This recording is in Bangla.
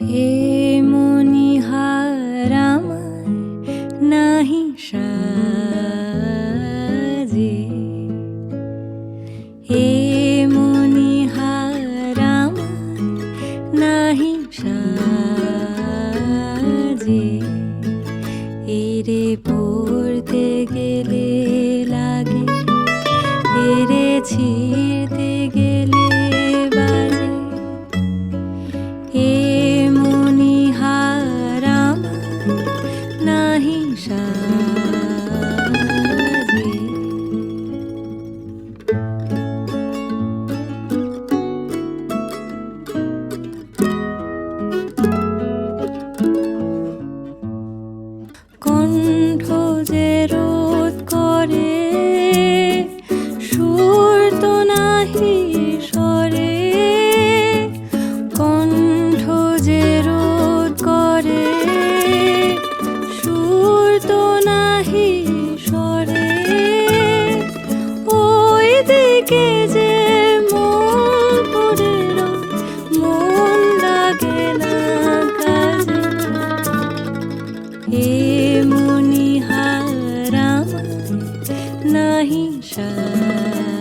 হে হারাম নাহি সাজে। হে মনিহারামার নাহি সাজে। এরে পড়তে গেলে লাগে এরেছি হে মনিহারাম নাহি সাজে